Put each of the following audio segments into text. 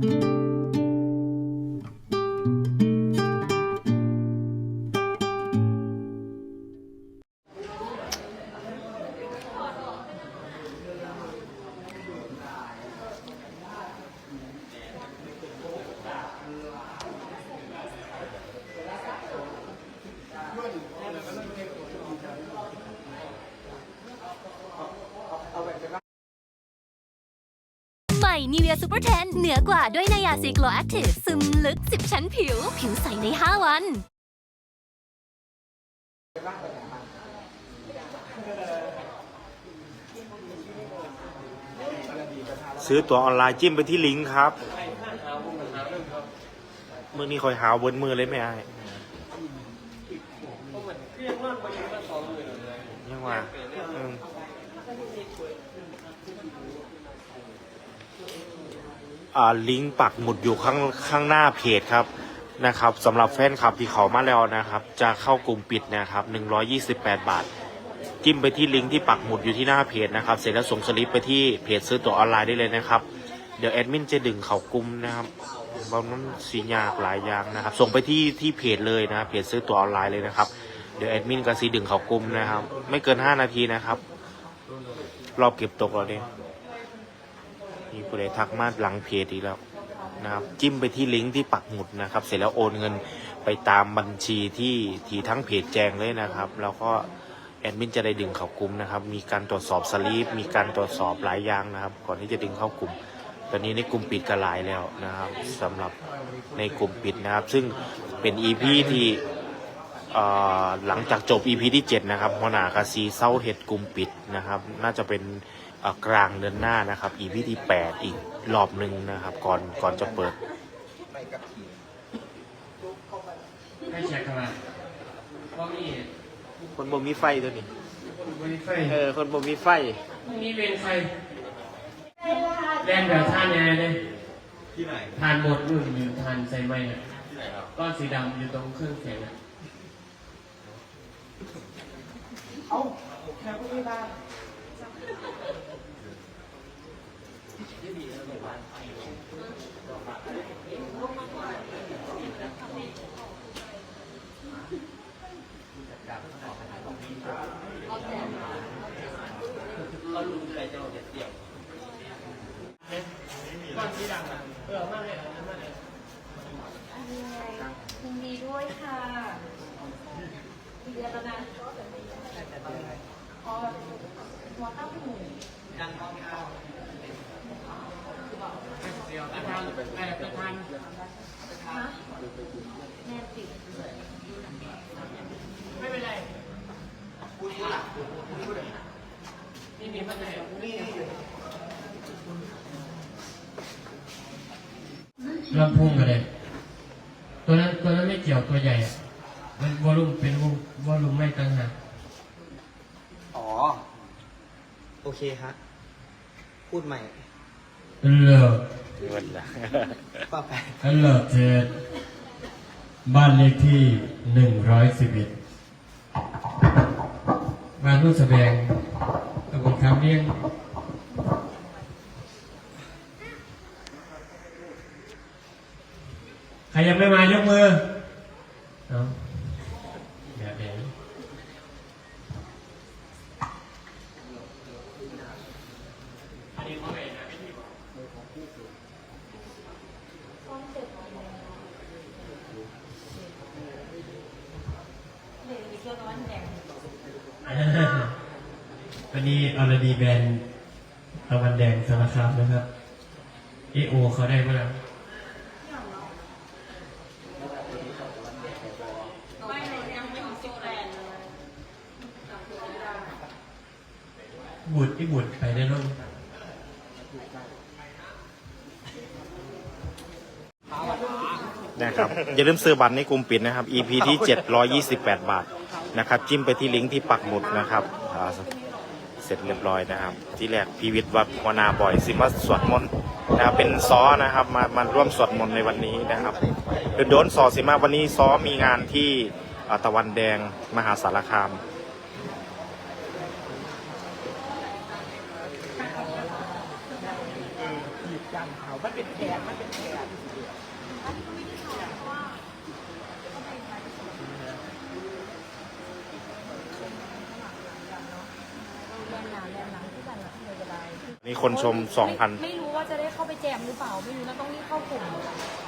ให ม่ Nivea Super 10เหนือกว่าด้วยนายาซีโกลแอคทีฟซึมลึก 10 ชั้นผิว ผิวใสใน 5 วัน ซื้อตั๋วออนไลน์จิ้มไปที่ลิงก์ครับ มือนี้คอยหาเบินมือเลยไม่ไอ้ยังว่าอืมอ่า ลิงก์ปักหมุดอยู่ข้างข้างหน้าเพจครับนะครับสำหรับแฟนคลับที่เขามาแล้วนะครับ จะเข้ากลุ่มปิดนะครับ128 บาท จิ้มไปที่ลิงก์ที่ปักหมุดอยู่ที่หน้าเพจนะครับ เสร็จแล้วส่งสลิปไปที่เพจซื้อตั๋วออนไลน์ได้เลยนะครับ เดี๋ยวแอดมินจะดึงเขากลุ่มนะครับบางนั้นสียากหลายอย่างนะครับ ส่งไปที่ที่เพจเลยนะเพจซื้อตั๋วออนไลน์เลยนะครับเดี๋ยวแอดมินก็สีดึงเขากลุ่มนะครับ ไม่เกิน 5 นาทีนะครับ รอบเก็บตกแล้วเนี่ย มีผู้ใดทักมาหลังเพจอีกแล้วนะครับจิ้มไปที่ลิงก์ที่ปักหมุดนะครับ เสร็จแล้วโอนเงินไปตามบัญชีที่ที่ทั้งเพจแจ้งเลยนะครับ แล้วก็แอดมินจะได้ดึงเข้ากลุ่มนะครับ มีการตรวจสอบสลีปมีการตรวจสอบหลายอย่างนะครับ ก่อนที่จะดึงเข้ากลุ่ม ตอนนี้ในกลุ่มปิดกันหลายแล้วนะครับสำหรับในกลุ่มปิดนะครับ ซึ่งเป็น EP ที่เอ่หลังจากจบ EP ที่ 7 นะครับหัวหน้ากาซีเศร้าเห็ดกลุ่มปิดนะครับ น่าจะเป็น กลางเดือนหน้านะครับ EP ที่8 อีกรอบหนึ่งนะครับ ก่อนก่อนจะเปิดให้เช็คเข้ามาว่ามีคนบ่มีไฟตัวนี้ บริไฟเออ คนบ่มีไฟมีเป็นใครแรงแบบทานยังไงเนี่ยที่ไหนทานหมดรุ่นอยู่ทานใส่ไหมอะก้อนสีดำอยู่ตรงเครื่องเสียงอะก้ อนสีดำอะเออมากเลยอะมากเลยยินดีด้วยค่ะเดือนแล้วนะอ๋อหัวเต้าหู้ เดียวไปทานไปไปทาน ฮะแม่ติด ไม่เป็นไรนี่มีพันไหนลำโพงกันเลย ตัวนั้นตัวนั้นไม่เกี่ยวตัวใหญ่อะมันวอลลุ่มเป็นวอลลุ่มไม่ตั้งหากอ๋อ โอเคฮะ พูดใหม่เลิกเงินละป้าแปะเลิกเจ็ดบ้านเลขที่หนึ่งร้อยสิบเอ็ดบ้านรุ่นแสดงตำบลคำเลี้ยง ใครยังไม่มายกมือเอาแบบนี้เด็กมีเสื้อตะวันแดงวันนี้อรดีแบรนด์ตะวันแดงสารคามนะครับเอโอเขาได้มากไม่เลยยังไม่ถึงสิบแปดเลย บุตรที่บุตรไปได้ร่มนะครับอย่าลืมซื้อบัตรในกลุ่มปิดนะครับ EP ที่ 728 บาทนะครับ จิ้มไปที่ลิงก์ที่ปักหมุดนะครับอ่าเสร็จเรียบร้อยนะครับ ที่แรกพีวิทย์วัดวนาบ่อยสิมาสวดมนต์นะครับเป็นซ้อนะครับมามาร่วมสวดมนต์ในวันนี้นะครับโดยโดนสอสิมาวันนี้ซ้อมีงานที่อ่าตะวันแดงมหาสารคาม สั่เขามันเป็นแผนมันเป็นแผกไม่เป็นใคกนี่มีคนชม 2,000 ไม่รู้ว่าจะได้เข้าไปแจมหรือเปล่า ไม่รู้นะต้องรีบเข้ากลุ่ม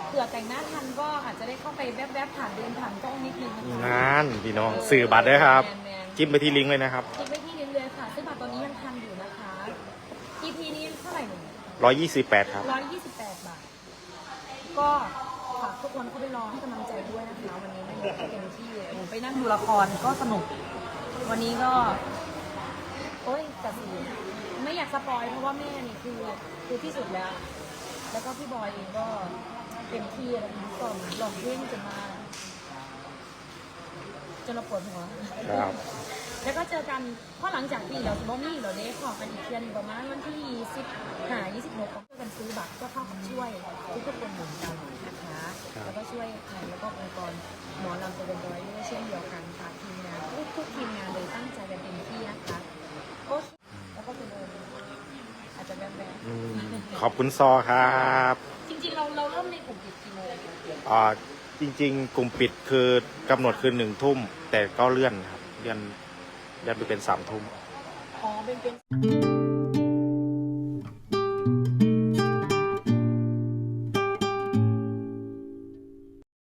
เผื่อแต่งหน้าทันก็อาจจะได้เข้าไปแวบๆผ่านเดินผ่านกล้องนิดนึงนะคนานพี่น้องสื่อบัตรได้ครับจิ้มไปที่ลิงก์เลยนะครับ คิดม่ ร่หนึ่ง128ครับร้อยยี่สิบแปดบาท ก็ฝากทุกคนเข้าไปรอให้กำลังใจด้วยนะคะวันนี้ไม่มีเต็มที่หนูไปนั่งดูละครก็สนุก วันนี้ก็ โอ้ยแต่สีไม่อยากสปอยเพราะว่าแม่นี่คือคือที่สุดแล้ว แล้วก็พี่บอยเองก็เต็มที่แล้วนะก่อนลองเพลงจนมาจนเราปวดหัว ครับ แล้วก็เจอกันเพราะหลังจากที่เราบอมี่เราได้ขอกันอีกเทียนงประมาณวันที่สิบหายี่สิบหกก็ช่วยกันซื้อบัตรก็เข้ากับช่วยทุกทุกๆคนเหมือนกันนะคะแล้วก็ช่วยใครแล้วก็องค์กรหมอลำตัวเป็นร้อยด้วยเช่นเดียวกันค่ะทีมงานทุกทุกๆทีมงานเลยตั้งใจกันเต็มที่นะคะโค้ชแล้วก็คุณโอมอาจจะแบบแบบอืมขอบคุณซอครับ จริงๆเราเราเริ่มในกลุ่มปิดกี่โมงอ่าจริง ๆ กลุ่มปิดคือกำหนดคือหนึ่งทุ่มแต่ก็เลื่อนครับเลื่อน เลื่อนไปเป็นสามทุ่มอ๋อเป็นเป็น